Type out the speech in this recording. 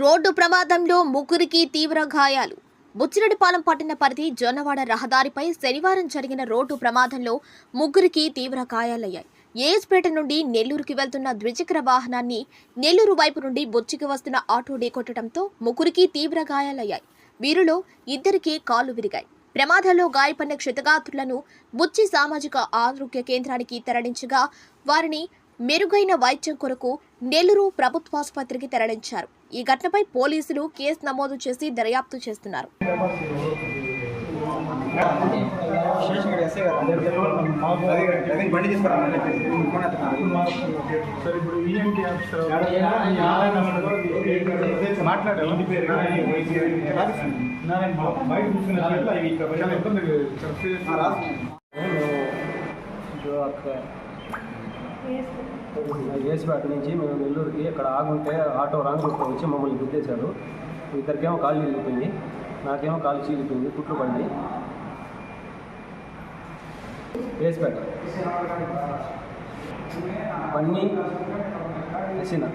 Road ప్రమాదంలో ముగ్గురికి తీవ్ర గాయాలు. బుచ్చిరెడ్డిపాలెం పట్టణ పరిధి జొన్నవాడ రహదారిపై శనివారం జరిగిన రోడ్డు ప్రమాదంలో ముగ్గురికి తీవ్ర గాయాలయ్యాయి. ఏజ్పేట నుండి నెల్లూరుకి వెళ్తున్న ద్విచక్ర వాహనాన్ని నెల్లూరు వైపు నుండి బొచ్చికి వస్తున్న ఆటో ఢీకొట్టడంతో ముగ్గురికి తీవ్ర గాయాలయ్యాయి. వీరిలో ఇద్దరికి కాలు విరిగాయి. ప్రమాదంలో గాయపడిన క్షతగాత్రులను బుచ్చి సామాజిక ఆరోగ్య కేంద్రానికి తరలించగా వారిని మెరుగైన వైద్యం కొరకు నెల్లూరు ప్రభుత్వాసుపత్రికి తరలించారు. ఈ ఘటనపై పోలీసులు కేసు నమోదు చేసి దర్యాప్తు చేస్తున్నారు. మాట్లాడారు. ఏసుపేట నుంచి మేము నెల్లూరుకి అక్కడ ఆగుంటే ఆటో రాంగ్ రూట్లో వచ్చి మమ్మల్ని గుద్దేశారు. ఇద్దరికేమో కాలు చీలిపోయింది. నాకేమో కాలు చీలిపోయింది కుట్లు పడింది ఏసుపేట పన్నీ హసీనా